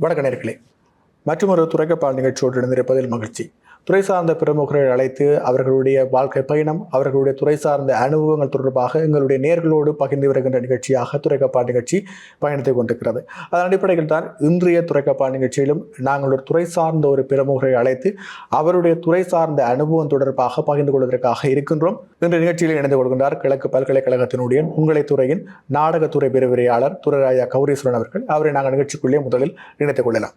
வணக்க நேர்களே. மற்றொரு துறைக்கப்பால் நிகழ்ச்சியோடு இணைந்திருப்பதில் மகிழ்ச்சி. துறை சார்ந்த பிரமுகரை அழைத்து அவர்களுடைய வாழ்க்கை பயணம் அவர்களுடைய துறை சார்ந்த அனுபவங்கள் தொடர்பாக எங்களுடைய நேர்களோடு பகிர்ந்து வருகின்ற நிகழ்ச்சியாக துறைக்கப்பால் நிகழ்ச்சி பயணித்துக் கொண்டிருக்கிறது. அதன் அடிப்படையில் தான் இன்றைய துறைக்கப்பால் நிகழ்ச்சியிலும் நாங்கள் ஒரு துறை சார்ந்த ஒரு பிரமுகரை அழைத்து அவருடைய துறை சார்ந்த அனுபவம் தொடர்பாக பகிர்ந்து கொள்வதற்காக இருக்கின்றோம். இன்றைய நிகழ்ச்சியில் இணைந்து கொள்கின்றார் கிழக்கு பல்கலைக்கழகத்தினுடைய உங்களை துறையின் நாடகத்துறை பெருவிரையாளர் துரைராயா கௌரீஸ்வரன் அவர்கள். அவரை நாங்கள் நிகழ்ச்சிக்குள்ளே முதலில் இணைத்துக் கொள்ளலாம்.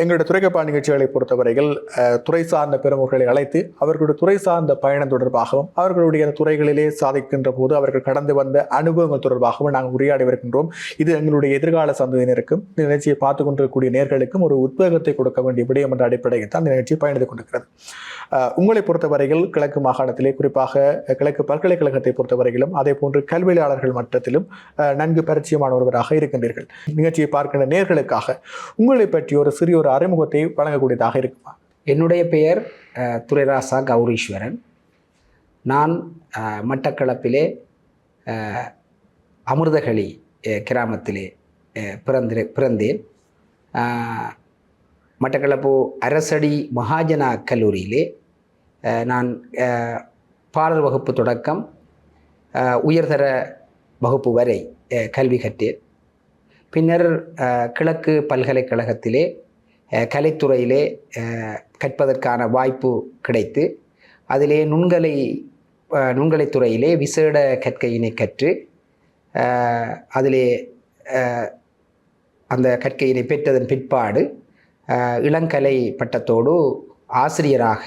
எங்களுடைய துறைக்கப்பா நிகழ்ச்சிகளை பொறுத்தவரையில் துறை சார்ந்த பெருமக்களை அழைத்து அவர்களுடைய துறை சார்ந்த பயணம் தொடர்பாகவும் அவர்களுடைய துறைகளிலே சாதிக்கின்ற போது அவர்கள் கடந்து வந்த அனுபவங்கள் தொடர்பாகவும் நாங்கள் உரையாடி வருகின்றோம். இது எங்களுடைய எதிர்கால சந்ததியினருக்கும் இந்த நிகழ்ச்சியை பார்த்து கொண்டிருக்கக்கூடிய நேர்களுக்கும் ஒரு உத்வேகத்தை கொடுக்க வேண்டிய விடயம் என்ற அடிப்படையில் தான் இந்த நிகழ்ச்சி பயணித்துக் கொண்டிருக்கிறது. உங்களை பொறுத்தவரையில் கிழக்கு மாகாணத்திலே குறிப்பாக கிழக்கு பல்கலைக்கழகத்தை பொறுத்தவரையிலும் அதே போன்று கல்வியாளர்கள் மட்டத்திலும் நன்கு பரிச்சயமான ஒருவராக இருக்கின்றீர்கள். நிகழ்ச்சியை பார்க்கின்ற நேர்களுக்காக உங்களை பற்றி ஒரு சிறிய ஒரு அறிமுகத்தை வழங்கக்கூடியதாக இருக்குமா? என்னுடைய பெயர் துரைராசா கௌரீஸ்வரன். நான் மட்டக்களப்பிலே அமிர்தகளி கிராமத்திலே பிறந்திரு பிறந்தேன். மட்டக்களப்பு அரசடி மகாஜனா கல்லூரியிலே நான் பாடல் வகுப்பு தொடக்கம் உயர்தர வகுப்பு வரை கல்வி கற்றேன். பின்னர் கிழக்கு பல்கலைக்கழகத்திலே கலைத்துறையிலே கற்பதற்கான வாய்ப்பு கிடைத்து அதிலே நுண்கலை நுண்கலைத்துறையிலே விசேட கற்கையினை கற்று அதிலே அந்த கற்கையினை பெற்றதன் பிற்பாடு இளங்கலை பட்டத்தோடு ஆசிரியராக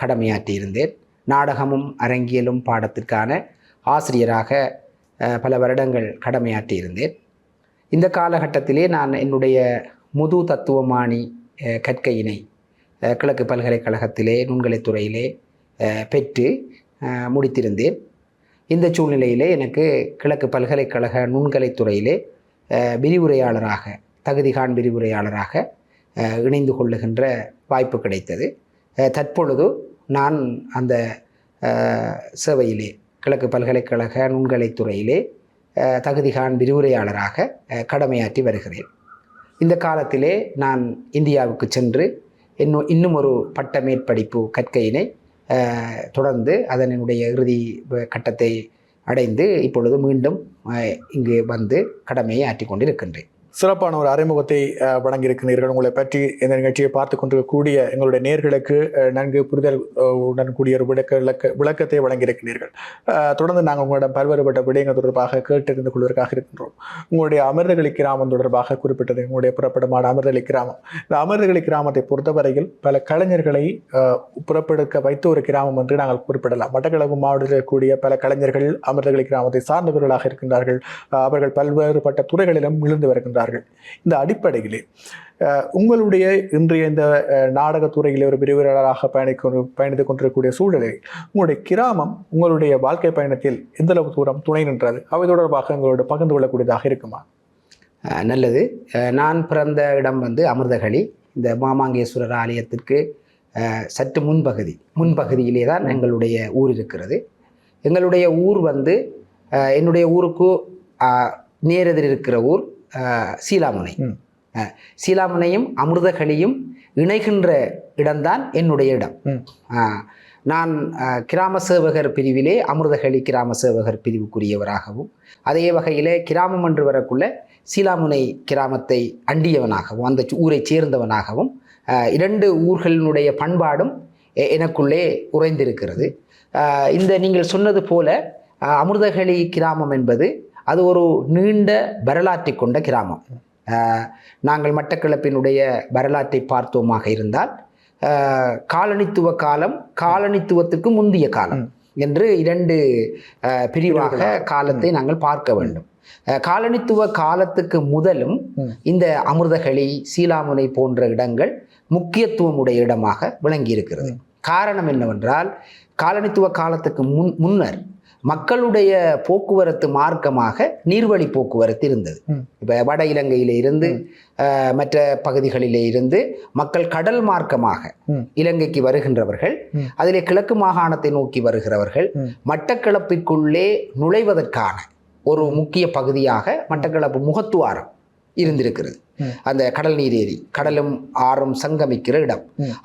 கடமையாற்றியிருந்தேன். நாடகமும் அரங்கியலும் பாடத்திற்கான ஆசிரியராக பல வருடங்கள் கடமையாற்றியிருந்தேன். இந்த காலகட்டத்திலே நான் என்னுடைய முது தத்துவமானி கற்கையினை கிழக்கு பல்கலைக்கழகத்திலே நுண்கலைத்துறையிலே பெற்று முடித்திருந்தேன். இந்த சூழ்நிலையிலே எனக்கு கிழக்கு பல்கலைக்கழக நுண்கலைத்துறையிலே விரிவுரையாளராக தகுதிகான் விரிவுரையாளராக இணைந்து கொள்ளுகின்ற வாய்ப்பு கிடைத்தது. தற்பொழுது நான் அந்த சேவையிலே கிழக்கு பல்கலைக்கழக நுண்கலைத் துறையிலே தகுதிகான் விரிவுரையாளராக கடமையாற்றி வருகிறேன். இந்த காலத்திலே நான் இந்தியாவுக்கு சென்று இன்னும் இன்னும் ஒரு பட்ட மேற்படிப்பு கற்கையினை தொடர்ந்து அதனுடைய இறுதி கட்டத்தை அடைந்து இப்பொழுது மீண்டும் இங்கு வந்து கடமையை ஆற்றிக்கொண்டிருக்கின்றேன். சிறப்பான ஒரு அறிமுகத்தை வழங்கியிருக்கிறீர்கள். உங்களை பற்றி இந்த நிகழ்ச்சியை பார்த்து கொண்டிருக்கக்கூடிய எங்களுடைய நேர்களுக்கு நன்கு புரிதல் உடன்கூடிய உடன் கூடிய ஒரு விளக்க விளக்க விளக்கத்தை வழங்கியிருக்கிறீர்கள். தொடர்ந்து நாங்கள் உங்களிடம் பல்வேறுபட்ட விடயங்கள் தொடர்பாக கேட்டறிந்து கொள்வதற்காக இருக்கின்றோம். உங்களுடைய அமிர்தகளி கிராமம் தொடர்பாக குறிப்பிட்டது உங்களுடைய புறப்படமான அமிர்தகளி கிராமம். இந்த அமிர்தகளி கிராமத்தை பொறுத்தவரையில் பல கலைஞர்களை புறப்படுக்க வைத்த ஒரு கிராமம் என்று நாங்கள் குறிப்பிடலாம். மட்டக்களப்பு மாவட்டத்தில் இருக்கக்கூடிய பல கலைஞர்கள் அமிர்தகளி கிராமத்தை சார்ந்தவர்களாக இருக்கின்றார்கள். அவர்கள் பல்வேறுபட்ட துறைகளிலும் விழுந்து வருகின்றார்கள். இந்த அடிப்படையிலே உங்களுடைய இன்றைய இந்த நாடகத்துறையில் ஒரு விரிவுரையாளராக பயணிக்க பயணித்து கொண்டிருக்கக்கூடிய சூழலில் உங்களுடைய கிராமம் உங்களுடைய வாழ்க்கை பயணத்தில் எந்தளவு தூரம் துணை நின்றது? அவை தொடர்பாக உங்களோட பகிர்ந்து கொள்ளக்கூடியதாக இருக்குமா? நல்லது. நான் பிறந்த இடம் வந்து அமிர்தகளி இந்த மாமாங்கேஸ்வரர் ஆலயத்திற்கு சற்று முன்பகுதி முன்பகுதியிலே தான் எங்களுடைய ஊர் இருக்கிறது. எங்களுடைய ஊர் வந்து என்னுடைய ஊருக்கு நேரெதிர் இருக்கிற ஊர். சீலாமுனை சீலாமுனையும் அமிர்தகளியும் இணைகின்ற இடம்தான் என்னுடைய இடம். நான் கிராம சேவகர் பிரிவிலே அமிர்தகளி கிராம சேவகர் பிரிவுக்குரியவராகவும் அதே வகையிலே கிராமம் என்று வரக்குள்ள சீலாமுனை கிராமத்தை அண்டியவனாகவும் அந்த ஊரைச் சேர்ந்தவனாகவும் இரண்டு ஊர்களினுடைய பண்பாடும் எனக்குள்ளே உறைந்திருக்கிறது. இந்த நீங்கள் சொன்னது போல அஹ், அமிர்தகளி கிராமம் என்பது அது ஒரு நீண்ட வரலாற்றை கொண்ட கிராமம். நாங்கள் மட்டக்களப்பினுடைய வரலாற்றை பார்த்தோமாக இருந்தால் காலனித்துவ காலம் காலனித்துவத்துக்கு முந்திய காலம் என்று இரண்டு பிரிவாக காலத்தை நாங்கள் பார்க்க வேண்டும். காலனித்துவ காலத்துக்கு முதலும். இந்த அமிர்தகளி சீலாமுனை போன்ற இடங்கள் முக்கியத்துவமுடைய இடமாக விளங்கி இருக்கிறது காரணம் என்னவென்றால் காலனித்துவ காலத்துக்கு முன் முன்னர் மக்களுடைய போக்குவரத்து மார்க்கமாக நீர்வழி போக்குவரத்து இருந்தது. இப்போ வட இலங்கையில இருந்து மற்ற பகுதிகளிலே இருந்து மக்கள் கடல் மார்க்கமாக. இலங்கைக்கு வருகின்றவர்கள். அதிலே கிழக்கு மாகாணத்தை நோக்கி வருகிறவர்கள். மட்டக்களப்பிற்குள்ளே நுழைவதற்கான ஒரு முக்கிய பகுதியாக மட்டக்களப்பு முகத்துவாரம் இருந்திருக்கிறது. அந்த கடல் நீர் ஏரி கடலும் ஆறும் சங்கமிக்கிற இடம்.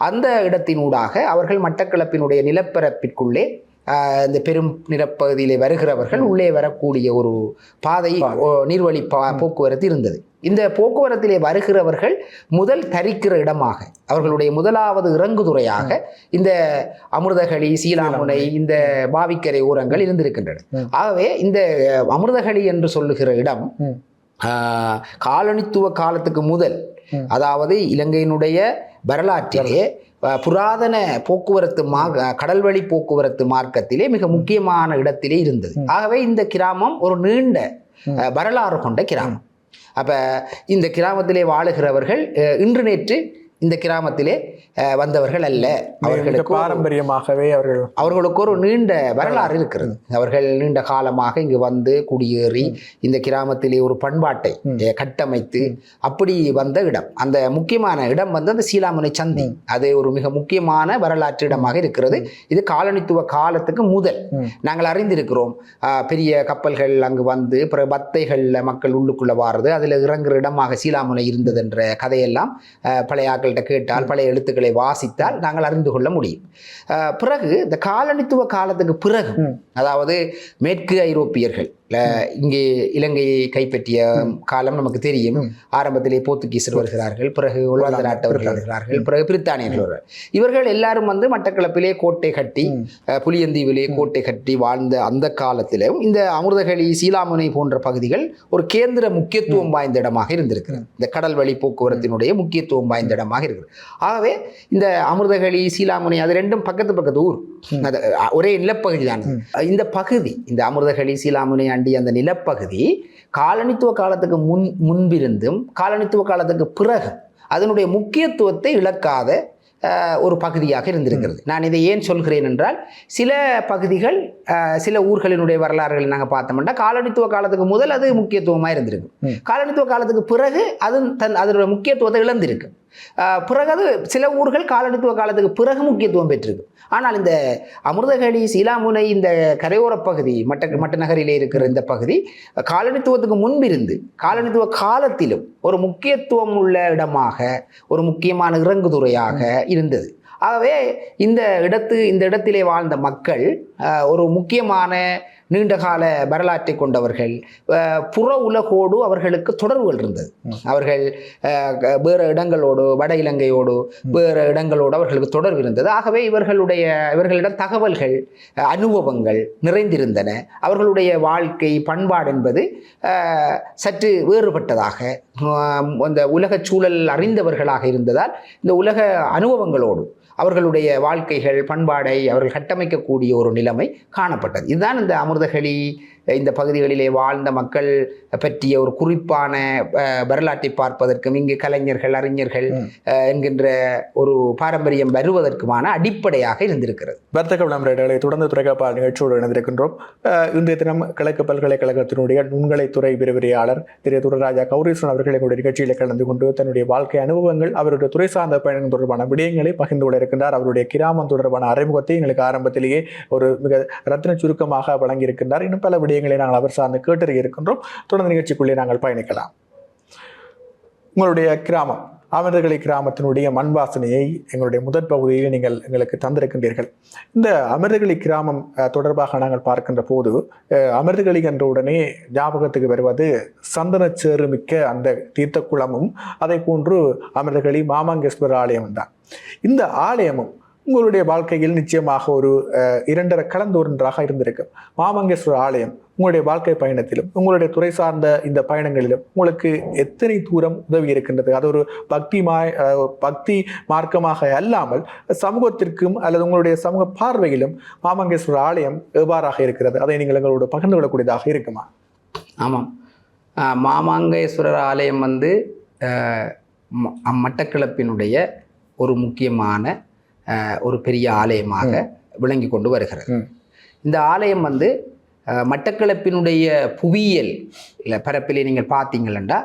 அந்த இடத்தினூடாக அவர்கள் மட்டக்களப்பினுடைய நிலப்பரப்பிற்குள்ளே இந்த பெரும் நிலப்பகுதியிலே வருகிறவர்கள் உள்ளே வரக்கூடிய ஒரு பாதை நீர்வழி பா போக்குவரத்து இருந்தது. இந்த போக்குவரத்திலே வருகிறவர்கள் முதல் தரிக்கிற இடமாக அவர்களுடைய முதலாவது இறங்குதுறையாக இந்த அமிர்தகளி சீலாமுனை இந்த பாவிக்கரை ஓரங்கள் இருந்திருக்கின்றன. ஆகவே இந்த அமிர்தகளி என்று சொல்லுகிற இடம் காலனித்துவ காலத்துக்கு முதல். அதாவது இலங்கையினுடைய வரலாற்றிலே புராதன போக்குவரத்து மா கடல்வழி போக்குவரத்து மார்க்கத்திலே மிக முக்கியமான இடத்திலே இருந்தது. ஆகவே இந்த கிராமம் ஒரு நீண்ட வரலாறு கொண்ட கிராமம். அப்ப இந்த கிராமத்திலே வாழுகிறவர்கள் இன்று நேற்று இந்த கிராமத்திலே வந்தவர்கள் அல்ல. அவர்களுக்கு பாரம்பரியமாகவே அவர்கள் அவர்களுக்கு ஒரு நீண்ட வரலாறு இருக்கிறது. அவர்கள் நீண்ட காலமாக இங்கு வந்து குடியேறி இந்த கிராமத்திலே ஒரு பண்பாட்டை கட்டமைத்து. அப்படி வந்த இடம். அந்த முக்கியமான இடம் வந்து அந்த சீலாமுனை சந்தி. அது ஒரு மிக முக்கியமான வரலாற்று இடமாக இருக்கிறது. இது காலனித்துவ காலத்துக்கு முதல். நாங்கள் அறிந்திருக்கிறோம். பெரிய கப்பல்கள் அங்கு வந்து பிறகு பத்தைகளில் மக்கள் உள்ளுக்குள்ள வாருது அதில் இறங்குற இடமாக சீலாமுனை இருந்தது என்ற கதையெல்லாம் பழைய ஆக்கள்கிட்ட கேட்டால் பழைய எழுத்துக்களை வாசித்தால் நாங்கள் அறிந்து கொள்ள முடியும் பிறகு இந்த காலனித்துவ காலத்துக்கு பிறகு. அதாவது மேற்கு ஐரோப்பியர்கள் இங்கே இலங்கையை கைப்பற்றிய காலம் நமக்கு தெரியும். ஆரம்பத்திலே போர்த்துகீசர் வருகிறார்கள் பிறகு ஒல்லாந்த நாட்டவர்கள். வருகிறார்கள். பிறகு பிரித்தானியர்கள் வருகிறார்கள் இவர்கள் எல்லாரும் வந்து மட்டக்களப்பிலே கோட்டை கட்டி புளியந்தீவிலே கோட்டை கட்டி வாழ்ந்த அந்த காலத்திலும் இந்த அமிர்தகளி சீலாமுனை போன்ற பகுதிகள் ஒரு கேந்திர முக்கியத்துவம் வாய்ந்த இடமாக இருந்திருக்கிறது. இந்த கடல் வழி போக்குவரத்தினுடைய முக்கியத்துவம் வாய்ந்த இடமாக இருக்குது ஆகவே இந்த அமிர்தகளி சீலாமுனை அது ரெண்டும் பக்கத்து பக்கத்து ஊர். ஒரே நிலப்பகுதி தான். இந்த பகுதி இந்த அமிர்தகளி சீலாமுனை அண்டி அந்த நிலப்பகுதி காலனித்துவ காலத்துக்கு முன் முன்பிருந்தும் காலனித்துவ காலத்துக்கு பிறகு அதனுடைய முக்கியத்துவத்தை இழக்காத ஒரு பகுதியாக இருந்திருக்கிறது. நான் இதை ஏன் சொல்கிறேன் என்றால் சில பகுதிகள் சில ஊர்களினுடைய வரலாறுகளை நாங்கள் பார்த்தோம்னா காலனித்துவ காலத்துக்கு முதல் அது முக்கியத்துவமாக இருந்திருக்கு. காலனித்துவ காலத்துக்கு பிறகு அது தன் அதனுடைய முக்கியத்துவத்தை இழந்திருக்கு. பிறகு அது சில ஊர்கள் காலனித்துவ காலத்துக்கு பிறகு முக்கியத்துவம் பெற்றிருக்கு. ஆனால் இந்த அமிர்தகடி சீலாமுனை இந்த கரையோர பகுதி மட்ட மட்ட நகரிலே இருக்கிற இந்த பகுதி காலனித்துவத்துக்கு முன்பிருந்து காலனித்துவ காலத்திலும் ஒரு முக்கியத்துவம் உள்ள இடமாக ஒரு முக்கியமான இறங்குதுறையாக இருந்தது. ஆகவே இந்த இடத்து இந்த இடத்திலே வாழ்ந்த மக்கள் ஒரு முக்கியமான நீண்டகால வரலாற்றை கொண்டவர்கள். புற உலகோடு அவர்களுக்கு தொடர்புகள் இருந்தது. அவர்கள் வேறு இடங்களோடு வட இலங்கையோடு வேறு இடங்களோடு அவர்களுக்கு தொடர்பு இருந்தது. ஆகவே இவர்களுடைய இவர்களிடம் தகவல்கள் அனுபவங்கள் நிறைந்திருந்தன. அவர்களுடைய வாழ்க்கை பண்பாடு என்பது சற்று வேறுபட்டதாக அந்த உலக சூழல் அறிந்தவர்களாக இருந்ததால் இந்த உலக அனுபவங்களோடு அவர்களுடைய வாழ்க்கைகள் பண்பாடை அவர்கள் கட்டமைக்கக்கூடிய ஒரு நிலைமை காணப்பட்டது. இதுதான் இந்த அமிர்தகளி இந்த பகுதிகளிலே வாழ்ந்த மக்கள் பற்றிய ஒரு குறிப்பான வரலாற்றை பார்ப்பதற்கும் இங்கு கலைஞர்கள் அறிஞர்கள் என்கின்ற ஒரு பாரம்பரியம் வருவதற்குமான அடிப்படையாக இருந்திருக்கிறது. வர்த்தக விளம்பரங்களை தொடர்ந்து துறைக்காப்பால் நிகழ்ச்சியோடு இணைந்திருக்கின்றோம். இன்றைய தினம் கிழக்கு பல்கலைக்கழகத்தினுடைய நுண்கலைத்துறை விரிவுரையாளர் திரு. துரராஜா கௌரீஸ்வரன் அவர்கள் எங்களுடைய நிகழ்ச்சியில் கலந்து கொண்டு தன்னுடைய வாழ்க்கை அனுபவங்கள் அவருடைய துறை சார்ந்த பயணங்கள் தொடர்பான விடயங்களை பகிர்ந்து கொள்ள இருக்கின்றார். அவருடைய கிராமம் தொடர்பான அறிமுகத்தை எங்களுக்கு ஆரம்பத்திலேயே ஒரு மிக ரத்தின சுருக்கமாக வழங்கியிருக்கின்றார். இன்னும் பல விடயங்களை நாங்கள் அவர் சார்ந்து கேட்டறிய இருக்கின்றோம். தொடர்ந்து நிகழ்ச்சிக்குள்ளே நாங்கள் பயணிக்கலாம். உங்களுடைய கிராமம் அமிர்தகளி கிராமத்தினுடைய மண் வாசனையை எங்களுடைய முதற் பகுதியில் நீங்கள் எங்களுக்கு தந்திருக்கின்றீர்கள். இந்த அமிர்தகளி கிராமம் தொடர்பாக நாங்கள் பார்க்கின்ற போது அமிர்தகளி என்ற உடனே ஞாபகத்துக்கு வருவது சந்தனச்சேறு மிக்க அந்த தீர்த்த குளமும் அதை போன்று அமிர்தகளி மாமாங்கேஸ்வரர் ஆலயம் தான். இந்த ஆலயமும் உங்களுடைய வாழ்க்கையில் நிச்சயமாக ஒரு இரண்டரை கலந்து ஒன்றாக இருந்திருக்கும். மாமங்கேஸ்வரர் ஆலயம் உங்களுடைய வாழ்க்கை பயணத்திலும் உங்களுடைய துறை சார்ந்த இந்த பயணங்களிலும் உங்களுக்கு எத்தனை தூரம் உதவி இருக்கின்றது? அது ஒரு பக்தி மாய் பக்தி மார்க்கமாக அல்லாமல் சமூகத்திற்கும் அல்லது உங்களுடைய சமூக பார்வையிலும் மாமங்கேஸ்வரர் ஆலயம் எவ்வாறாக இருக்கிறது? அதை நீங்கள் எங்களோட பகிர்ந்து கொள்ளக்கூடியதாக இருக்குமா? ஆமாம். மாமாங்கேஸ்வரர் ஆலயம் வந்து மட்டக்கிழப்பினுடைய ம- ஒரு முக்கியமான ஒரு பெரிய ஆலயமாக விளங்கி கொண்டு வருகிறது. இந்த ஆலயம் வந்து மட்டக்களப்பினுடைய புவியியல் இல்ல பரப்பிலே நீங்கள் பார்த்தீங்களா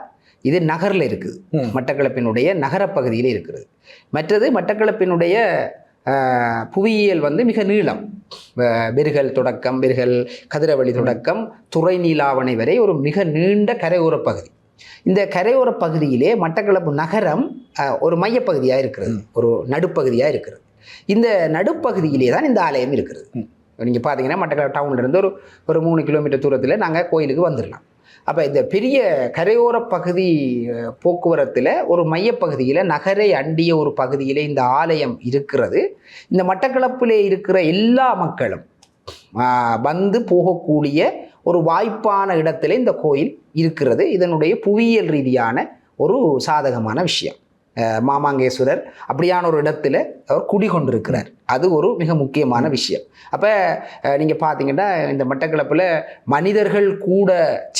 இது நகரில் இருக்குது. மட்டக்களப்பினுடைய நகரப்பகுதியில் இருக்கிறது. மற்றது மட்டக்களப்பினுடைய புவியியல் வந்து மிக நீளம். பெருகல் தொடக்கம் பெருகல் கதிரவழி தொடக்கம் துறை நீலாவணை வரை ஒரு மிக நீண்ட கரையோர பகுதி. இந்த கரையோர பகுதியிலே மட்டக்களப்பு நகரம் ஒரு மையப்பகுதியாக இருக்கிறது. ஒரு நடுப்பகுதியாக இருக்கிறது. இந்த நடுப்பகுதியிலே தான் இந்த ஆலயம் இருக்கிறது. நீங்கள் பார்த்தீங்கன்னா மட்டக்களப்பு டவுன்ல இருந்து ஒரு ஒரு மூணு கிலோமீட்டர் தூரத்தில் நாங்கள் கோயிலுக்கு வந்துடலாம் அப்போ இந்த பெரிய கரையோர பகுதி போக்குவரத்தில் ஒரு மையப்பகுதியில் நகரை அண்டிய ஒரு பகுதியிலே இந்த ஆலயம் இருக்கிறது. இந்த மட்டக்களப்பிலே இருக்கிற எல்லா மக்களும் வந்து போகக்கூடிய ஒரு வாய்ப்பான இடத்துல இந்த கோயில் இருக்கிறது. இதனுடைய புவியியல் ரீதியான ஒரு சாதகமான விஷயம். மாமாங்கேஸ்வரர் அப்படியான ஒரு இடத்துல அவர் குடிகொண்டிருக்கிறார். அது ஒரு மிக முக்கியமான விஷயம். அப்போ நீங்கள் பார்த்தீங்கன்னா இந்த மட்டக்களப்பில் மனிதர்கள் கூட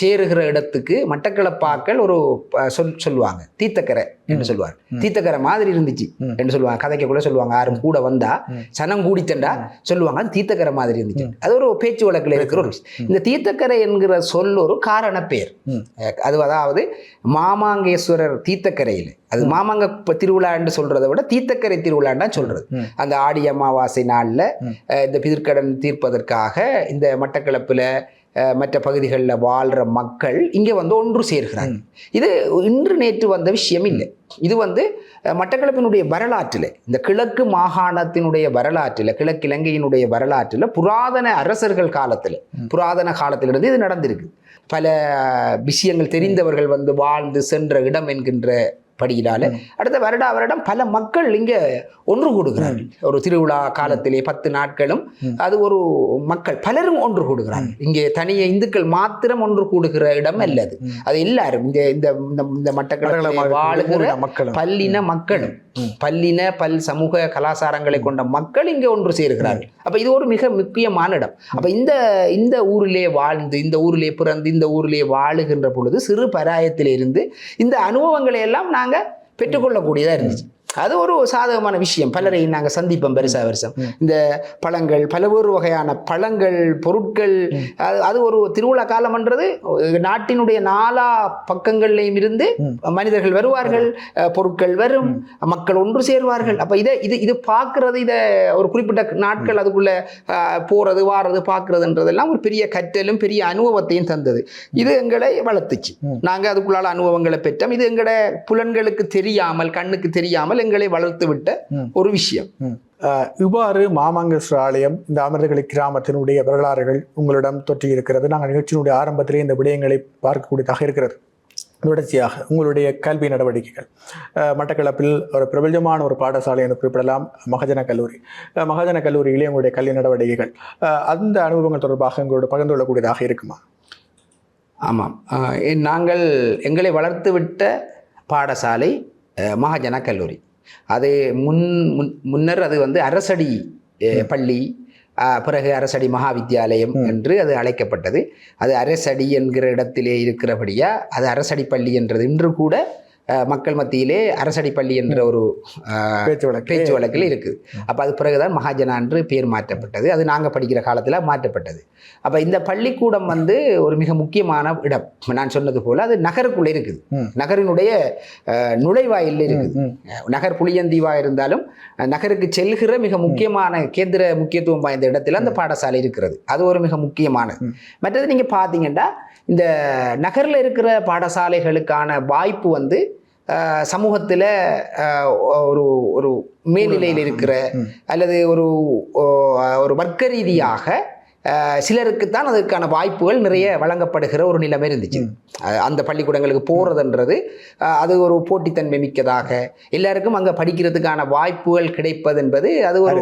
சேருகிற இடத்துக்கு மட்டக்களப்பாக்கள் ஒரு சொல் சொல்லுவாங்க. தீர்த்தக்கரை என்று சொல்லுவாங்க. தீர்த்தக்கரை மாதிரி இருந்துச்சு. என்று சொல்லுவாங்க. கதைக்க கூட சொல்லுவாங்க. யாரும் கூட வந்தா. சனம் கூடித்தண்டா சொல்லுவாங்க. அது தீர்த்தக்கரை மாதிரி இருந்துச்சு. அது ஒரு பேச்சு வழக்கில் இருக்கிற ஒரு இந்த தீர்த்தக்கரை என்கிற சொல் ஒரு காரண. அஹ் அது அதாவது மாமாங்கேஸ்வரர் தீர்த்தக்கரையில். அது மாமாங்க திருவிழா என்று சொல்றதை விட தீர்த்தக்கரை திருவிழான்னு சொல்றது. அந்த ஆடி அமாவாசை நாளில். இந்த பிதிர்க்கடன் தீர்ப்பதற்காக இந்த மட்டக்களப்பில் மற்ற பகுதிகளில் வாழ்கிற மக்கள் இங்கே வந்து ஒன்று சேர்கிறாங்க இது இன்று நேற்று வந்த விஷயம் இல்லை. இது வந்து மட்டக்களப்பினுடைய வரலாற்றில் இந்த கிழக்கு மாகாணத்தினுடைய வரலாற்றில் கிழக்கு இலங்கையினுடைய வரலாற்றில் புராதன அரசர்கள் காலத்தில் புராதன காலத்திலிருந்து இது நடந்திருக்கு. பல விஷயங்கள் தெரிந்தவர்கள் வந்து வாழ்ந்து சென்ற இடம் என்கின்ற படியினால அடுத்த வருடா வருடம் பல மக்கள் இங்கே ஒன்று கூடுகிறார்கள். ஒரு திருவிழா காலத்திலே பத்து நாட்களும் அது ஒரு மக்கள் பலரும் ஒன்று கூடுகிறார்கள். இங்கே தனிய இந்துக்கள் மாத்திரம் ஒன்று கூடுகிற இடம் அல்ல அது எல்லாரும் இந்த இந்த இந்த- மட்டக்களப்பில் வாழுகிற மக்களும். பல்லின மக்களும். பல்லின பல் சமூக கலாச்சாரங்களை கொண்ட மக்கள் இங்கே ஒன்று சேருகிறார்கள். அப்ப இது ஒரு மிக முக்கியமான இடம். அப்ப இந்த இந்த ஊரிலே வாழ்ந்து இந்த ஊரிலே பிறந்து இந்த ஊரிலே வாழுகின்ற பொழுது சிறு பராயத்திலிருந்து இந்த அனுபவங்களை எல்லாம் நாங்கள் பெற்றுக்கொள்ளக்கூடியதாக இருந்துச்சு. அது ஒரு சாதகமான விஷயம். பலரை நாங்கள் சந்திப்போம் பெருசா வருஷம் இந்த பழங்கள் பலவேறு வகையான பழங்கள் பொருட்கள் அது ஒரு திருவிழா காலம்ன்றது நாட்டினுடைய நாலா பக்கங்கள்லையும் இருந்து மனிதர்கள் வருவார்கள் பொருட்கள் வரும் மக்கள் ஒன்று சேர்வார்கள். அப்ப இதை இது இது பார்க்கறது இதை ஒரு குறிப்பிட்ட நாட்கள் அதுக்குள்ள போறது வாரது பார்க்கறதுன்றதெல்லாம் ஒரு பெரிய கற்றலும் பெரிய அனுபவத்தையும் தந்தது. இது எங்களை வளர்த்துச்சு. நாங்க அதுக்குள்ளால அனுபவங்களை பெற்றோம். இது எங்களோட புலன்களுக்கு தெரியாமல் கண்ணுக்கு தெரியாமல் எங்களை வளர்த்து விட்ட ம். ஒரு விஷயம். இவ்வாறு மாமாங்கேஸ்வர ஆலயம் இந்த அமிர்தகளி கிராமத்தினுடைய வரலாறுகள் உங்களிடம் தொற்றி இருக்கிறது நாங்கள் நிகழ்ச்சியினுடைய ஆரம்பத்திலே இந்த விடயங்களை பார்க்கக்கூடியதாக இருக்கிறது. தொடர்ச்சியாக உங்களுடைய கல்வி நடவடிக்கைகள். மட்டக்களப்பில் ஒரு பிரபலமான ஒரு பாடசாலை என்று குறிப்பிடலாம். மகஜன கல்லூரி. மகஜன கல்லூரியிலே உங்களுடைய கல்வி நடவடிக்கைகள். அந்த அனுபவங்கள் தொடர்பாக எங்களோட பகிர்ந்து கொள்ளக்கூடியதாக இருக்குமா? ஆமாம். நாங்கள் எங்களை வளர்த்து விட்ட பாடசாலை மகாஜன கல்லூரி. அது முன் முன் முன்னர் அது வந்து அரசடி பள்ளி பிறகு அரசடி மகாவித்யாலயம் என்று அது அழைக்கப்பட்டது. அது அரசடி என்கிற இடத்திலே இருக்கிறபடியா அது அரசடி பள்ளி என்றது. இன்று கூட மக்கள் மத்தியிலே அரசடி பள்ளி என்ற ஒரு பேச்சு வழக்கு பேச்சு வழக்கில் இருக்குது அப்போ அது பிறகுதான் மகாஜனா என்று பேர் மாற்றப்பட்டது. அது நாங்கள் படிக்கிற காலத்தில் மாற்றப்பட்டது. அப்போ இந்த பள்ளிக்கூடம் வந்து ஒரு மிக முக்கியமான இடம். நான் சொன்னது போல் அது நகருக்குள்ளே இருக்குது. நகரினுடைய அஹ், நுழைவாயில்ல இருக்குது. நகர் புளியந்தீவாக இருந்தாலும் நகருக்கு செல்கிற மிக முக்கியமான கேந்திர முக்கியத்துவம் வாய்ந்த இடத்துல அந்த பாடசாலை இருக்கிறது. அது ஒரு மிக முக்கியமானது. மற்றது நீங்கள் பார்த்தீங்கன்னா இந்த நகரில் இருக்கிற பாடசாலைகளுக்கான வாய்ப்பு வந்து சமூகத்தில் ஒரு ஒரு மேல்நிலையில் இருக்கிற அல்லது ஒரு ஒரு வர்க்க ரீதியாக அஹ், சிலருக்குத்தான் அதற்கான வாய்ப்புகள் நிறைய வழங்கப்படுகிற ஒரு நிலைமை இருந்துச்சு. அந்த பள்ளிக்கூடங்களுக்கு போகிறதுன்றது அது ஒரு போட்டித்தன்மை மிக்கதாக எல்லாருக்கும் அங்கே படிக்கிறதுக்கான வாய்ப்புகள் கிடைப்பது என்பது அது ஒரு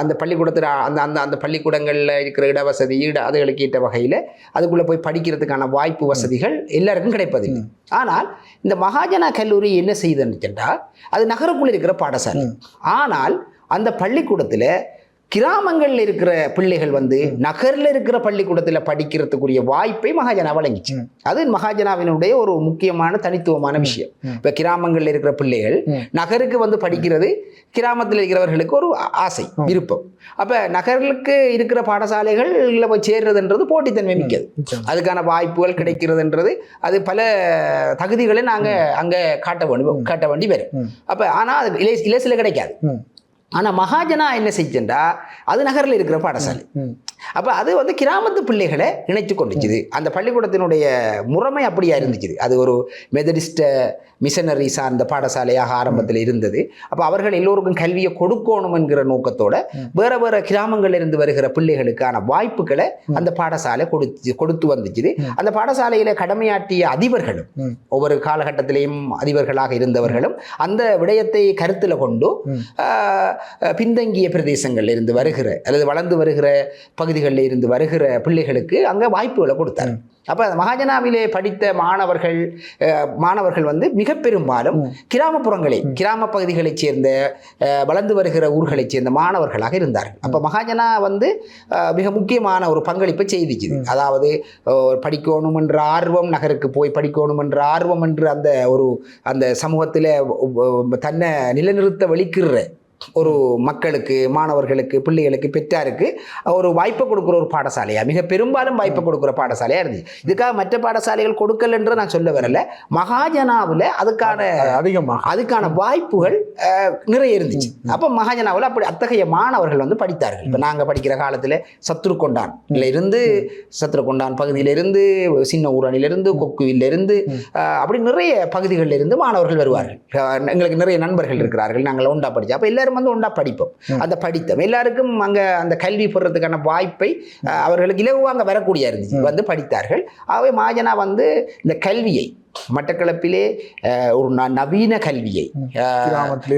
அந்த பள்ளிக்கூடத்தில் அந்த அந்த அந்த பள்ளிக்கூடங்களில் இருக்கிற இடவசதி ஈட அதுகளுக்கு ஏற்ற வகையில் அதுக்குள்ளே போய் படிக்கிறதுக்கான வாய்ப்பு வசதிகள் எல்லாருக்கும் கிடைப்பதில்லை. ஆனால் இந்த மகாஜனா கல்லூரி என்ன செய்யுதுன்னு கேட்டால் அது நகருக்குள்ள இருக்கிற பாடசாலை. ஆனால் அந்த பள்ளிக்கூடத்தில் கிராமங்களில் இருக்கிற பிள்ளைகள் வந்து நகரில் இருக்கிற பள்ளிக்கூடத்தில் படிக்கிறதுக்குரிய வாய்ப்பை மகாஜனா வழங்கிச்சு. அது மகாஜனாவினுடைய ஒரு முக்கியமான தனித்துவமான விஷயம். இப்போ கிராமங்களில் இருக்கிற பிள்ளைகள் நகருக்கு வந்து படிக்கிறது கிராமத்தில் இருக்கிறவர்களுக்கு ஒரு ஆசை விருப்பம். அப்போ நகருக்கு இருக்கிற பாடசாலைகளில் போய் சேர்றதுன்றது போட்டித்தன்மை மிக்கது. அதுக்கான வாய்ப்புகள் கிடைக்கிறதுன்றது அது பல தகுதிகளை நாங்கள் அங்கே காட்ட வேண்டும் காட்ட வேண்டி வரும். அப்போ ஆனால் அது இலே இலேசில் கிடைக்காது. ஆனால் மகாஜனா என்ன செஞ்சா அது நகரில் இருக்கிற பாடசாலை. அப்போ அது வந்து கிராமத்து பிள்ளைகளை இணைத்து கொண்டுச்சுது. அந்த பள்ளிக்கூடத்தினுடைய முறைமை அப்படியா இருந்துச்சு அது ஒரு மெதடிஸ்ட மிஷனரி சார்ந்த பாடசாலையாக ஆரம்பத்தில் இருந்தது. அப்போ அவர்கள் எல்லோருக்கும் கல்வியை கொடுக்கணும் என்கிற நோக்கத்தோட வேற வேற கிராமங்கள்ல இருந்து வருகிற பிள்ளைகளுக்கான வாய்ப்புகளை அந்த பாடசாலை கொடுத்து கொடுத்து வந்துச்சு அந்த பாடசாலையில கடமையாற்றிய அதிபர்களும். ஒவ்வொரு காலகட்டத்திலேயும் அதிபர்களாக இருந்தவர்களும் அந்த விடயத்தை கருத்தில் கொண்டு பின்தங்கிய பிரதேசங்கள்ல இருந்து வருகிற அல்லது வளர்ந்து வருகிற பகுதிகளில் இருந்து வருகிற பிள்ளைகளுக்கு அங்கே வாய்ப்புகளை கொடுத்தார். அப்போ மகாஜனாவிலே படித்த மாணவர்கள் மாணவர்கள் வந்து மிக பெரும்பாலும் கிராமப்புறங்களை கிராம பகுதிகளைச் சேர்ந்த வளர்ந்து வருகிற ஊர்களைச் சேர்ந்த மாணவர்களாக இருந்தார்கள். அப்போ மகாஜனா வந்து மிக முக்கியமான ஒரு பங்களிப்பை செய்திச்சுது அதாவது படிக்கணும் என்ற ஆர்வம் நகருக்கு போய் படிக்கணும் என்ற ஆர்வம் என்று அந்த ஒரு அந்த சமூகத்தில் தன்னை நிலைநிறுத்த வெளிக்கிற ஒரு மக்களுக்கு மாணவர்களுக்கு பிள்ளைகளுக்கு பெற்றாருக்கு ஒரு வாய்ப்பை கொடுக்குற ஒரு பாடசாலையா? மிக பெரும்பாலும் வாய்ப்பை கொடுக்குற பாடசாலையா இருந்துச்சு இதுக்காக மற்ற பாடசாலைகள் கொடுக்கல என்று நான் சொல்ல வரல. மகாஜனாவில் அதுக்கான அதிகமாக அதுக்கான வாய்ப்புகள் நிறைய இருந்துச்சு. அப்போ மகாஜனாவில் அப்படி அத்தகைய மாணவர்கள் வந்து படித்தார்கள். இப்போ நாங்கள் படிக்கிற காலத்தில் சத்ருக்கொண்டான் இருந்து சத்ருக்கொண்டான் பகுதியிலிருந்து சின்ன ஊரணிலிருந்து கொக்குவிலிருந்து அப்படி நிறைய பகுதிகளில் இருந்து மாணவர்கள் வருவார்கள். எங்களுக்கு நிறைய நண்பர்கள் இருக்கிறார்கள். நாங்கள் ஒன்றா படித்தோம் அப்போ எல்லாரும் வந்து ஒன்றா படிப்போம். அந்த படித்தோம் எல்லாருக்கும் அங்கே அந்த கல்வி பெறதுக்கான வாய்ப்பை அவர்களுக்கு இலகுவாக அங்கே வரக்கூடிய இருந்துச்சு வந்து படித்தார்கள். ஆகவே மகாஜனா வந்து இந்த கல்வியை மட்டக்களப்பிலே ஒரு நவீன கல்வியை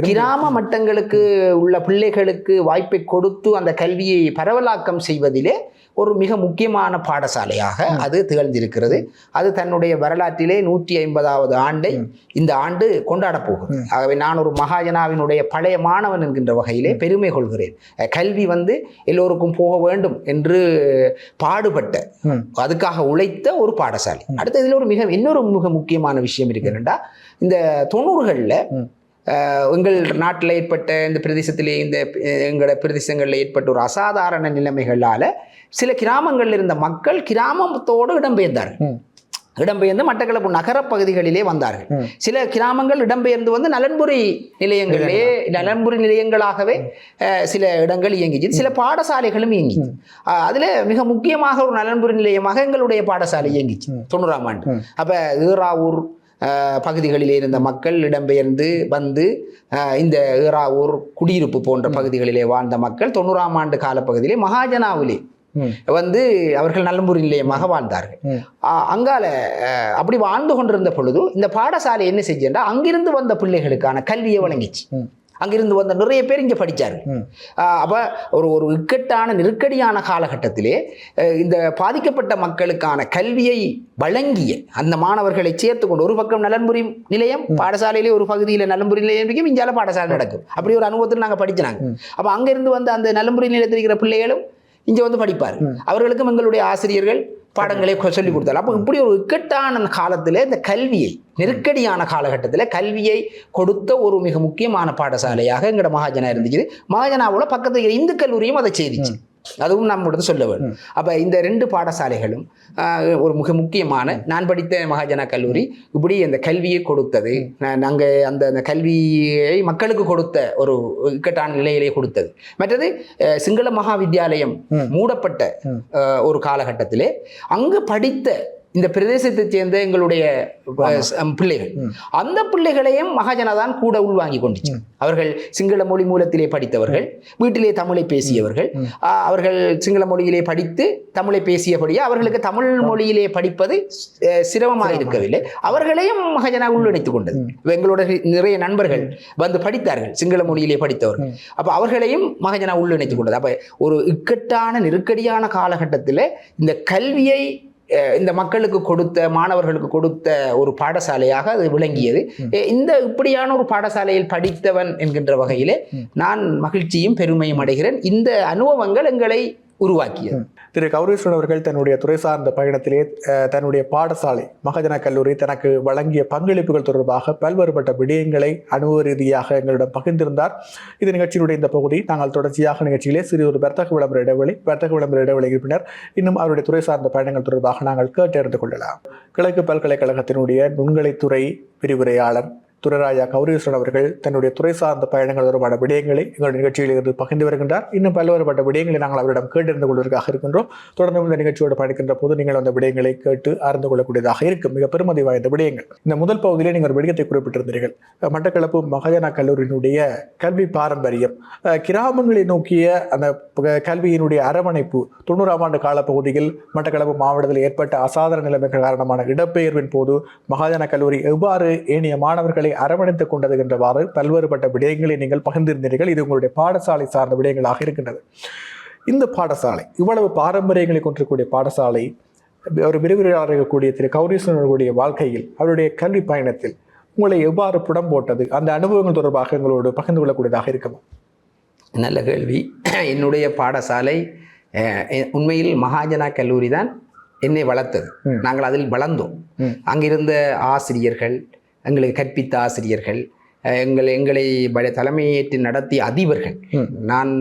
கிராம மட்டங்களுக்கு உள்ள பிள்ளைகளுக்கு வாய்ப்பை கொடுத்து அந்த கல்வியை பரவலாக்கம் செய்வதிலே ஒரு மிக முக்கியமான பாடசாலையாக அது திகழ்ந்திருக்கிறது. அது தன்னுடைய வரலாற்றிலே நூற்றி ஐம்பதாவது ஆண்டை இந்த ஆண்டு கொண்டாடப் போகுது. ஆகவே நான் ஒரு மகாஜனாவினுடைய பழைய மாணவன் என்கின்ற வகையிலே பெருமை கொள்கிறேன். கல்வி வந்து எல்லோருக்கும் போக வேண்டும் என்று பாடுபட்ட. அதுக்காக உழைத்த ஒரு பாடசாலை. அடுத்து இதில் ஒரு மிக இன்னொரு மிக முக்கியமான விஷயம் இருக்கு என்னன்னா இந்த தொண்ணூறுகளில். எங்கள் நாட்டில் ஏற்பட்ட இந்த பிரதேசத்திலே இந்த எங்களோட பிரதேசங்களில் ஏற்பட்ட ஒரு அசாதாரண நிலைமைகளால் சில கிராமங்களில் இருந்த மக்கள் கிராமத்தோடு இடம்பெயர்ந்தார்கள். இடம்பெயர்ந்து மட்டக்களப்பு நகரப் பகுதிகளிலே வந்தார்கள். சில கிராமங்கள் இடம்பெயர்ந்து வந்து நலன்புரி நிலையங்களிலே நலன்புரி நிலையங்களாகவே சில இடங்கள் இயங்கிச்சு சில பாடசாலைகளும் இயங்கிச்சு அதுல மிக முக்கியமாக ஒரு நலன்புரி நிலையமாக எங்களுடைய பாடசாலை இயங்கிச்சு. தொண்ணூறாம் ஆண்டு. அப்ப ஈராவூர் பகுதிகளிலே இருந்த மக்கள் இடம்பெயர்ந்து வந்து இந்த ஈராவூர் குடியிருப்பு போன்ற பகுதிகளிலே வாழ்ந்த மக்கள் தொண்ணூறாம் ஆண்டு காலப்பகுதியிலே மகாஜனாவிலே. வந்து அவர்கள் நலம்புரி நிலையமாக வாழ்ந்தார்கள். அங்கால அப்படி வாழ்ந்து கொண்டிருந்த பொழுது இந்த பாடசாலை என்ன செஞ்சா அங்கிருந்து வந்த பிள்ளைகளுக்கான கல்வியை வழங்கிச்சு. அங்கிருந்து வந்த நிறைய பேர் இங்கே படித்தார்கள் ம். அப்போ ஒரு ஒரு இக்கட்டான நெருக்கடியான காலகட்டத்திலே இந்த பாதிக்கப்பட்ட மக்களுக்கான கல்வியை வழங்கிய அந்த மாணவர்களை சேர்த்து கொண்டு ஒரு பக்கம் நலன்புரி நிலையம் பாடசாலையிலே ஒரு பகுதியில் நலன்புரி நிலையம் இருக்கும் இஞ்சால பாடசாலை நடக்கும். அப்படி ஒரு அனுபவத்தில் நாங்கள் படிச்சினாங்க அப்போ அங்கிருந்து வந்த அந்த நலன்புரி நிலையத்தில் இருக்கிற பிள்ளைகளும் இங்கே வந்து படிப்பார். அவர்களுக்கும் எங்களுடைய ஆசிரியர்கள் பாடங்களை சொல்லிக் கொடுத்தார். அப்போ இப்படி ஒரு இக்கட்டான காலத்தில் இந்த கல்வியை நெருக்கடியான காலகட்டத்தில் கல்வியை கொடுத்த ஒரு மிக முக்கியமான பாடசாலையாக எங்களோட மகாஜனா இருந்துச்சு. மகாஜனாவோட பக்கத்தில் இந்து கல்லூரியும் அதை செய்திச்சு. அதுவும் நம்மளோட சொல்ல வேண்டும். அப்போ இந்த ரெண்டு பாடசாலைகளும் ஒரு மிக முக்கியமான நான் படித்த மகாஜனா கல்லூரி இப்படி இந்த கல்வியை கொடுத்தது நாங்கள் அந்த அந்த கல்வியை மக்களுக்கு கொடுத்த ஒரு இக்கட்டான நிலையிலே கொடுத்தது. மற்றது சிங்கள மகாவித்யாலயம். மூடப்பட்ட ஒரு காலகட்டத்திலே அங்கு படித்த இந்த பிரதேசத்தைச் சேர்ந்த எங்களுடைய பிள்ளைகள். அந்த பிள்ளைகளையும் மகாஜனா தான் கூட உள்வாங்கி கொண்டுச்சு. அவர்கள் சிங்கள மொழி மூலத்திலே படித்தவர்கள் வீட்டிலே தமிழை பேசியவர்கள். அவர்கள் சிங்கள மொழியிலே படித்து தமிழை பேசியபடியே அவர்களுக்கு தமிழ் மொழியிலே படிப்பது சிரமமாக இருக்கவில்லை. அவர்களையும் மகஜனா உள்ளிணைத்துக் கொண்டது. எங்களோட நிறைய நண்பர்கள் வந்து படித்தார்கள் சிங்கள மொழியிலே படித்தவர்கள். அப்ப அவர்களையும் மகஜனா உள்ளிணைத்துக் கொண்டது. அப்ப ஒரு இக்கட்டான நெருக்கடியான காலகட்டத்தில் இந்த கல்வியை இந்த மக்களுக்கு கொடுத்த மாணவர்களுக்கு கொடுத்த ஒரு பாடசாலையாக அது விளங்கியது. இந்த இப்படியான ஒரு பாடசாலையில் படித்தவன் என்கின்ற வகையிலே நான் மகிழ்ச்சியும் பெருமையும் அடைகிறேன். இந்த அனுபவங்கள் எங்களை உருவாக்கியது. திரு கௌரீஸ்வரன் அவர்கள் தன்னுடைய துறை சார்ந்த பயணத்திலே தன்னுடைய பாடசாலை மகஜன கல்லூரி தனக்கு வழங்கிய பங்களிப்புகள் தொடர்பாக பல்வேறுபட்ட விடயங்களை அனுபவ ரீதியாக எங்களிடம் பகிர்ந்திருந்தார். இது நிகழ்ச்சியினுடைய இந்த பகுதி. நாங்கள் தொடர்ச்சியாக நிகழ்ச்சியிலே சிறு ஒரு வர்த்தக விளம்பர இடைவெளி வர்த்தக விளம்பர இடைவெளிக்கு பின்னர் இன்னும் அவருடைய துறை சார்ந்த பயணங்கள் தொடர்பாக நாங்கள் கேட்டறிந்து கொள்ளலாம். கிழக்கு பல்கலைக்கழகத்தினுடைய நுண்கலைத்துறை விரிவுரையாளர் துரராஜா கௌரீஸ்வரன் அவர்கள் தன்னுடைய துறை சார்ந்த பயணங்கள் தொடர்பான விடயங்களை எங்களுடைய நிகழ்ச்சியில் இருந்து பகிர்ந்து வருகின்றார். இன்னும் பல்வேறுபட்ட விடயங்களை நாங்கள் அவரிடம் கேட்டிருந்து கொள்வதற்காக இருக்கின்றோம். தொடர்ந்து இந்த நிகழ்ச்சியோடு பயணிக்கின்ற போது நீங்கள் அந்த விடயங்களை கேட்டு அறிந்து கொள்ளக்கூடியதாக இருக்கும். மிக பெருமதி வாய்ந்த விடயங்கள். இந்த முதல் பகுதியிலே நீங்கள் ஒரு விடயத்தை குறிப்பிட்டிருந்தீர்கள். மட்டக்களப்பு மகஜனா கல்லூரியினுடைய கல்வி பாரம்பரியம். கிராமங்களை நோக்கிய அந்த கல்வியினுடைய அரவணைப்பு தொண்ணூறாம் ஆண்டு காலப்பகுதியில் மட்டக்களப்பு மாவட்டத்தில் ஏற்பட்ட அசாதாரண நிலைமைகள் காரணமான இடப்பெயர்வின் போது மகாஜன கல்லூரி எவ்வாறு ஏனைய மாணவர்களை அரவணைத்துக் கொண்டது என்றவாறு பல்வேறுபட்ட விடயங்களை நீங்கள் பகிர்ந்திருந்தீர்கள். இது உங்களுடைய பாடசாலை சார்ந்த விடயங்களாக இருக்கின்றது. இந்த பாடசாலை இவ்வளவு பாரம்பரியங்களை கொண்டிருக்கக்கூடிய பாடசாலை ஒரு விரிவுரையாளர் இருக்கக்கூடிய திரு கௌரீஸ்வரன் அவர்களுடைய வாழ்க்கையில் அவருடைய கல்வி பயணத்தில் உங்களை எவ்வாறு புடம் போட்டது அந்த அனுபவங்கள் தொடர்பாக எங்களோடு பகிர்ந்து கொள்ளக்கூடியதாக இருக்குமா. நல்ல கேள்வி. என்னுடைய பாடசாலை உண்மையில் மகாஜனா கல்லூரி தான் என்னை வளர்த்தது. நாங்கள் அதில் வளர்ந்தோம். அங்கிருந்த ஆசிரியர்கள் எங்களுக்கு கற்பித்த ஆசிரியர்கள் எங்கள் எங்களை தலைமையேற்று நடத்திய அதிபர்கள். நான்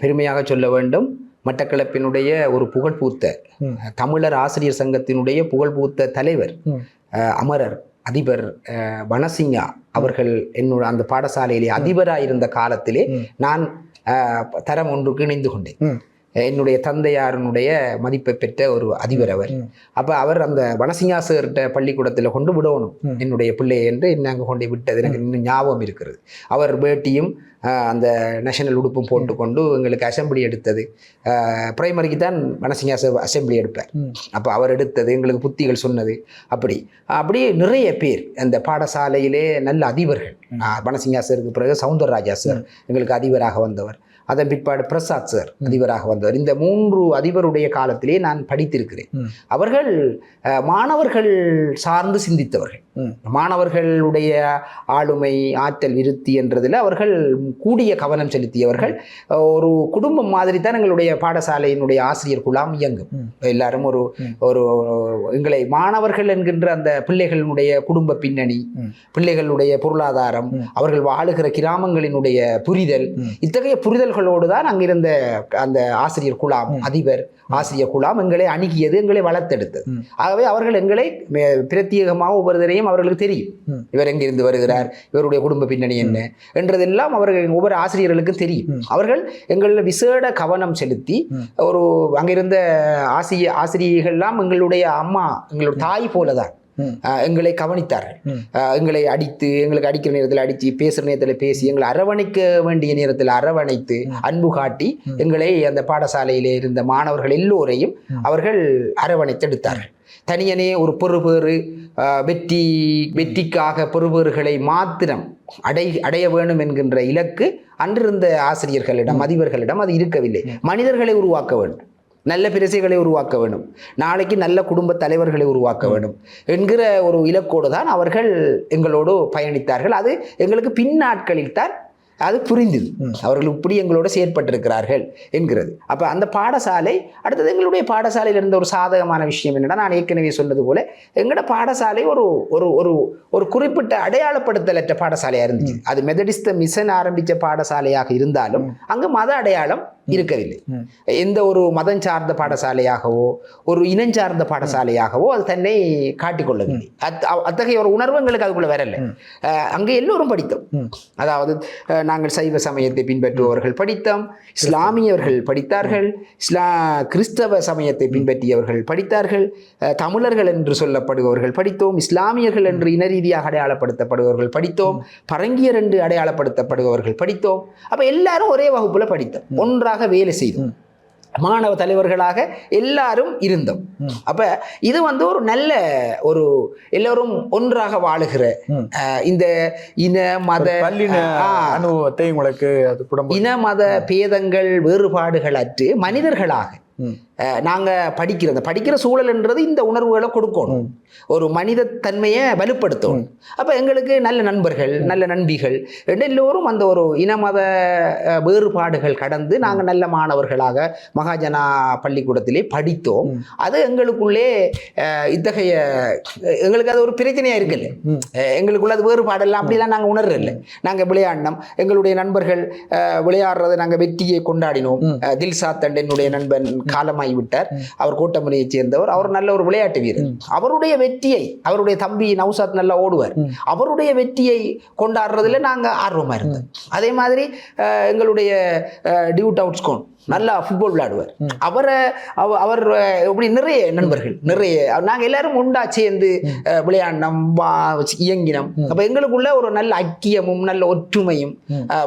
பெருமையாக சொல்ல வேண்டும் மட்டக்களப்பினுடைய ஒரு புகழ்பூத்த. தமிழர் ஆசிரியர் சங்கத்தினுடைய புகழ்பூத்த தலைவர் அமரர் அதிபர் வனசிங்கா அவர்கள் என்னோட அந்த பாடசாலையிலே அதிபராக இருந்த காலத்திலே. நான் தரம் ஒன்றுக்கு இணைந்து கொண்டேன். என்னுடைய தந்தையாரனுடைய மதிப்பை பெற்ற ஒரு அதிபர் அவர். அப்போ அவர் அந்த வனசிங்கா சார்கிட்ட பள்ளிக்கூடத்தில் கொண்டு விடணும். என்னுடைய பிள்ளையை என்று என்ன அங்கே கொண்டு விட்டது. எனக்கு இன்னும் ஞாபகம் இருக்கிறது. அவர் பேட்டியும் அஹ், அந்த நேஷனல் உடுப்பும் போட்டுக்கொண்டு எங்களுக்கு அசெம்பிளி எடுத்தது. பிரைமரிக்கு தான் வனசிங்கா அசெம்பிளி எடுப்பார். அப்போ அவர் எடுத்தது எங்களுக்கு புத்திகள் சொன்னது. அப்படி அப்படி நிறைய பேர் அந்த பாடசாலையிலே நல்ல அதிபர்கள். ஆஹ் பனசிங்கா சாருக்கு பிறகு சவுந்தரராஜா சார் எங்களுக்கு அதிபராக வந்தவர். அதன் பிற்பாடு பிரசாத் சார் அதிபராக வந்தவர் இந்த மூன்று அதிபருடைய காலத்திலே நான் படித்திருக்கிறேன். அவர்கள் மாணவர்கள் சார்ந்து சிந்தித்தவர்கள். மாணவர்களுடைய ஆளுமை ஆற்றல் விருத்தி என்றதில் அவர்கள் கூடிய கவனம் செலுத்தியவர்கள் ஒரு குடும்பம் மாதிரி தான் எங்களுடைய பாடசாலையினுடைய ஆசிரியர் குழாம் இயங்கும். எல்லாரும் ஒரு. ஒரு எங்களை மாணவர்கள் என்கின்ற அந்த பிள்ளைகளினுடைய குடும்ப பின்னணி. பிள்ளைகளுடைய பொருளாதாரம். அவர்கள் வாழுகிற கிராமங்களினுடைய புரிதல். இத்தகைய புரிதல்களோடு தான் அங்கிருந்த அந்த ஆசிரியர் குழாம். அதிபர் ஆசிரியர் குழாம் எங்களை அணுகியது எங்களை வளர்த்தெடுத்தது. ஆகவே அவர்கள் எங்களை பிரத்யேகமாக ஒவ்வொருத்தரையும் அவர்களுக்கு தெரியும். இவர் எங்கிருந்து வருகிறார் இவருடைய குடும்ப பின்னணி என்ன என்றதெல்லாம் அவர்கள் ஒவ்வொரு ஆசிரியர்களுக்கும் தெரியும். அவர்கள் எங்களில் விசேட கவனம் செலுத்தி. ஒரு அங்கிருந்த ஆசிரிய ஆசிரியர்கள்லாம் எங்களுடைய அம்மா எங்களுடைய தாய் போல தான் ம். அஹ், எங்களை கவனித்தார்கள் எங்களை அடித்து எங்களுக்கு அடிக்கிற நேரத்தில் அடித்து பேசுகிற நேரத்தில் பேசி எங்களை அரவணைக்க வேண்டிய நேரத்தில் அரவணைத்து அன்பு காட்டி. எங்களை அந்த பாடசாலையிலே இருந்த மாணவர்கள் எல்லோரையும். அவர்கள் அரவணைத்தெடுத்தார்கள் தனியனே ஒரு பெறுபேறு வெற்றி வெற்றிக்காக பெறுபேறுகளை மாத்திரம் அடை அடைய வேணும் என்கின்ற இலக்கு அன்றிருந்த ஆசிரியர்களிடம் அதிபர்களிடம் அது இருக்கவில்லை. மனிதர்களை உருவாக்க வேண்டும். நல்ல பிரசைகளை உருவாக்க வேண்டும். நாளைக்கு நல்ல குடும்ப தலைவர்களை உருவாக்க வேண்டும் என்கிற ஒரு இலக்கோடு தான் அவர்கள் எங்களோடு பயணித்தார்கள். அது எங்களுக்கு பின்னாட்களில் தான் அது புரிந்தது. அவர்கள் இப்படி எங்களோட செயற்பட்டிருக்கிறார்கள் என்கிறது. அப்போ அந்த பாடசாலை அடுத்தது எங்களுடைய பாடசாலையில் இருந்த ஒரு சாதகமான விஷயம் என்னன்னா நான் ஏற்கனவே சொன்னது போல எங்களோட பாடசாலை ஒரு ஒரு ஒரு ஒரு குறிப்பிட்ட அடையாளப்படுத்தலற்ற பாடசாலையாக இருந்துச்சு. அது மெதடிஸ்த மிஷன் ஆரம்பித்த பாடசாலையாக இருந்தாலும் அங்கு மத அடையாளம் இருக்கவில்லை. எந்த ஒரு மதம் சார்ந்த பாடசாலையாகவோ ஒரு இனம் சார்ந்த பாடசாலையாகவோ அது தன்னை காட்டிக்கொள்ளவில்லை அத்தகைய ஒரு உணர்வு எங்களுக்கு அதுக்குள்ள வரல அங்கே எல்லோரும் படித்தோம். அதாவது நாங்கள் சைவ சமயத்தை பின்பற்றுபவர்கள் படித்தோம் இஸ்லாமியர்கள் படித்தார்கள் இஸ்லா கிறிஸ்தவ சமயத்தை பின்பற்றியவர்கள் படித்தார்கள் தமிழர்கள் என்று சொல்லப்படுபவர்கள் படித்தோம் இஸ்லாமியர்கள் என்று இன ரீதியாக அடையாளப்படுத்தப்படுபவர்கள் படித்தோம் பரங்கியர் என்று அடையாளப்படுத்தப்படுபவர்கள் படித்தோம். அப்ப எல்லாரும் ஒரே வகுப்புல படித்தோம். ஒன்றாக வேலை செய்தோம். மாணவ தலைவர்களாக எல்லாரும் இருந்தோம். அப்ப இது வந்து ஒரு நல்ல ஒரு எல்லோரும் ஒன்றாக வாழுகிற இந்த இன மத அனுபவத்தை உங்களுக்கு இன மத பேதங்கள் வேறுபாடுகள் அற்று மனிதர்களாக ம். அஹ், நாங்க படிக்கிறது படிக்கிற சூழல்ன்றது இந்த உணர்வுகளை கொடுக்கணும். ஒரு மனித தன்மையை வலுப்படுத்தணும் அப்ப எங்களுக்கு நல்ல நண்பர்கள் நல்ல நண்பிகள் ரெண்டு எல்லோரும் அந்த ஒரு இன மத அஹ், வேறுபாடுகள் கடந்து நாங்க நல்ல மாணவர்களாக மகாஜனா பள்ளிக்கூடத்திலே படித்தோம். அது எங்களுக்குள்ளே இத்தகைய எங்களுக்கு அது ஒரு பிரச்சனையா இருக்குல்ல. எங்களுக்குள்ள அது வேறுபாடெல்லாம் அப்படிலாம் நாங்க உணர்றதில்ல. நாங்க விளையாடினோம். எங்களுடைய நண்பர்கள் விளையாடுறதை நாங்க வெற்றியை கொண்டாடினோம். தில்சாத் அண்ட் என்னுடைய நண்பன் காலமாகி விட்டார் அவர் கோட்டமலையைச் சேர்ந்தவர். அவர் நல்ல ஒரு விளையாட்டு வீரர். அவருடைய வெற்றியை அவருடைய தம்பி நௌசாத் நல்லா ஓடுவார். அவருடைய வெற்றியை கொண்டாடுறதுல நாங்க ஆர்வமா இருந்தோம். அதே மாதிரி எங்களுடைய டியூட் அவுட்ஸ்கோன் நல்லா ஃபுட்பால் விளையாடுவார். அவரை அவ- அவர் இப்படி நிறைய நண்பர்கள் நிறைய நாங்க எல்லாரும் உண்டா சேர்ந்து விளையாடினோம் இயங்கினோம். அப்ப எங்களுக்குள்ள ஒரு நல்ல ஐக்கியமும் நல்ல ஒற்றுமையும்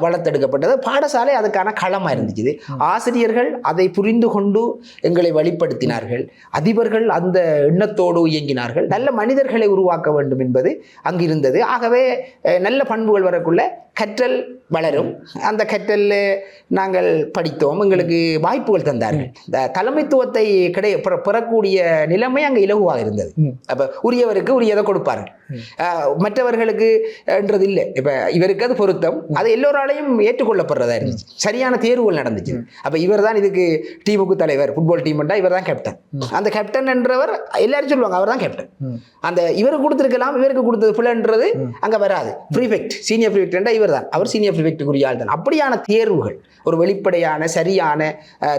வளர்த்தெடுக்கப்பட்டது. பாடசாலை அதுக்கான களமா இருந்துச்சு. ஆசிரியர்கள் அதை புரிந்து கொண்டு எங்களை வழிப்படுத்தினார்கள் அதிபர்கள் அந்த எண்ணத்தோடு இயங்கினார்கள். நல்ல மனிதர்களை உருவாக்க வேண்டும் என்பது அங்கு இருந்தது ஆகவே நல்ல பண்புகள் வரக்குள்ள கற்றல் வளரும். அந்த கற்றல்ல நாங்கள் படித்தோம். எங்களுக்கு வாய்ப்புகள் தந்தார்கள். இந்த தலைமைத்துவத்தை கிடை பெற- பெறக்கூடிய நிலைமை அங்கே இலகுவாக இருந்தது. அப்ப உரியவருக்கு உரியதை கொடுப்பார்கள். மற்றவர்களுக்கு என்றது இல்லை. இப்ப இவருக்கு அது பொருத்தம். அது எல்லோராலையும் ஏற்றுக்கொள்ளப்படுறதா இருந்துச்சு. சரியான தேர்வுகள் நடந்துச்சு. அப்ப இவர் தான் இதுக்கு டீமுக்கு தலைவர் ஃபுட்பால் டீம் இவர் தான் கேப்டன் அந்த கேப்டன் என்றவர் எல்லாரும் சொல்லுவாங்க அவர் தான் கேப்டன். அந்த இவருக்கு கொடுத்துருக்கலாம் இவருக்கு கொடுத்தது பிள்ளைன்றது அங்க வராது. ப்ரீஃபெக்ட் சீனியர் ப்ரீஃபெக்ட் இவர் தான் அவர் சீனியர் ப்ரீஃபெக்ட்டுக்குரிய ஆள் தான் அப்படியான தேர்வுகள் ஒரு வெளிப்படையான சரியான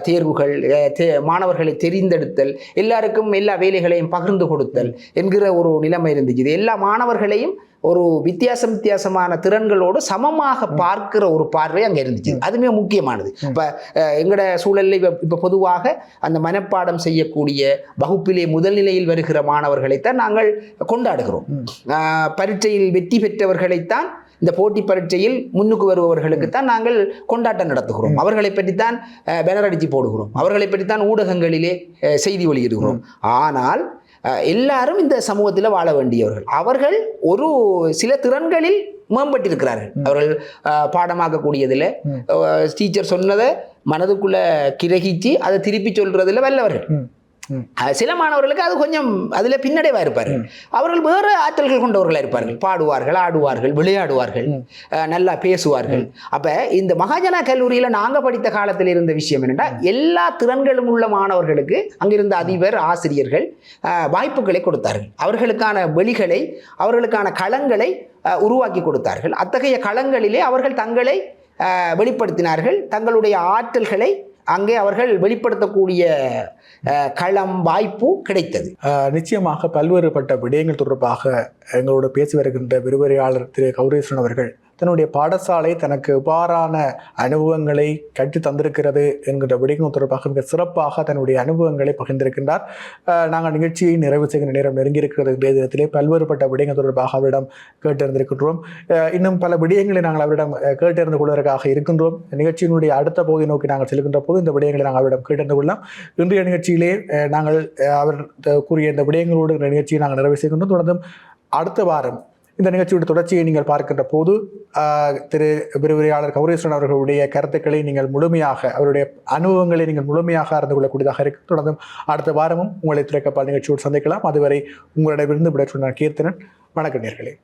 தேர்வுகள் மாணவர்களை தெரிந்தெடுத்தல் எல்லாருக்கும் எல்லா வேலைகளையும் பகிர்ந்து கொடுத்தல் என்கிற ஒரு நிலைமை இருந்துச்சு. இது எல்லா மாணவர்களையும் ஒரு வித்தியாசம் வித்தியாசமான திறன்களோடு சமமாக பார்க்கிற ஒரு பார்வை அங்கே இருந்துச்சு. அதுமே முக்கியமானது. இப்போ எங்களோட சூழலில் இப்போ இப்போ பொதுவாக அந்த மனப்பாடம் செய்யக்கூடிய வகுப்பிலே முதல் நிலையில் வருகிற மாணவர்களைத்தான் நாங்கள் கொண்டாடுகிறோம். பரீட்சையில் வெற்றி பெற்றவர்களைத்தான் இந்த போட்டி பரீட்சையில் முன்னுக்கு வருபவர்களுக்கு தான் நாங்கள் கொண்டாட்டம் நடத்துகிறோம். அவர்களை பற்றித்தான் அஹ், பேனர் அடித்து போடுகிறோம். அவர்களை பற்றித்தான் ஊடகங்களிலே அஹ், செய்தி வெளியிடுகிறோம். ஆனால் எல்லாரும் இந்த சமூகத்தில் வாழ வேண்டியவர்கள். அவர்கள் ஒரு சில திறன்களில் மேம்பட்டிருக்கிறார்கள். அவர்கள் பாடமாக்கக்கூடியதில் டீச்சர் சொன்னதை மனதுக்குள்ள கிரகிச்சு அதை திருப்பி சொல்றதுல வல்லவர்கள். சில மாணவர்களுக்கு அது கொஞ்சம் அதில் பின்னடைவாக இருப்பார்கள் அவர்கள் வேறு ஆற்றல்கள் கொண்டவர்களாக இருப்பார்கள். பாடுவார்கள் ஆடுவார்கள் விளையாடுவார்கள் நல்லா பேசுவார்கள். அப்போ இந்த மகாஜனா கல்லூரியில் நாங்கள் படித்த காலத்தில் இருந்த விஷயம் என்னென்னா எல்லா திறன்களும் உள்ள மாணவர்களுக்கு அங்கிருந்த அதிபர் ஆசிரியர்கள் வாய்ப்புகளை கொடுத்தார்கள். அவர்களுக்கான வெளிகளை அவர்களுக்கான களங்களை உருவாக்கி கொடுத்தார்கள். அத்தகைய களங்களிலே அவர்கள் தங்களை வெளிப்படுத்தினார்கள். தங்களுடைய ஆற்றல்களை அங்கே அவர்கள் வெளிப்படுத்தக்கூடிய களம் வாய்ப்பு கிடைத்தது. நிச்சயமாக பல்வேறுபட்ட விடயங்கள் தொடர்பாக எங்களோடு பேசி வருகின்ற விரிவுரையாளர் திரு கௌரீஸ்வரன் அவர்கள் தன்னுடைய பாடசாலை தனக்கு எவ்வாறான அனுபவங்களை கட்டி தந்திருக்கிறது என்கின்ற விடயங்கள் தொடர்பாக மிக சிறப்பாக தன்னுடைய அனுபவங்களை பகிர்ந்திருக்கின்றார். நாங்கள் நிகழ்ச்சியை நிறைவு செய்கிற நேரம் நெருங்கியிருக்கிறது. இன்றைய தினத்திலே பல்வேறுபட்ட விடயங்கள் தொடர்பாக அவரிடம் கேட்டிருந்திருக்கின்றோம் இன்னும் பல விடயங்களை நாங்கள் அவரிடம் அஹ், கேட்டறிந்து கொள்வதற்காக இருக்கின்றோம். நிகழ்ச்சியினுடைய அடுத்த பகுதி நோக்கி நாங்கள் செல்கின்ற போது இந்த விடயங்களை நாங்கள் அவரிடம் கேட்டறிந்து கொள்ளலாம் இன்றைய நிகழ்ச்சியிலே நாங்கள் அவர் த- கூறிய இந்த விடயங்களோடு இந்த நிகழ்ச்சியை நாங்கள் நிறைவு செய்கின்றோம். தொடர்ந்தும் அடுத்த வாரம் இந்த நிகழ்ச்சியோட தொடர்ச்சியை நீங்கள் பார்க்கின்ற போது திரு விரிவுரையாளர் கௌரீஸ்வரன் அவர்களுடைய கருத்துக்களை நீங்கள் முழுமையாக அவருடைய அனுபவங்களை நீங்கள் முழுமையாக அறிந்து கொள்ளக்கூடியதாக இருக்கும் தொடர்ந்தும் அடுத்த வாரமும் உங்களை துறைக்கப்பால் நிகழ்ச்சியோடு சந்திக்கலாம். அதுவரை உங்களிடமிருந்து விட சொன்ன கீர்த்தனன். வணக்கம் நேர்களே.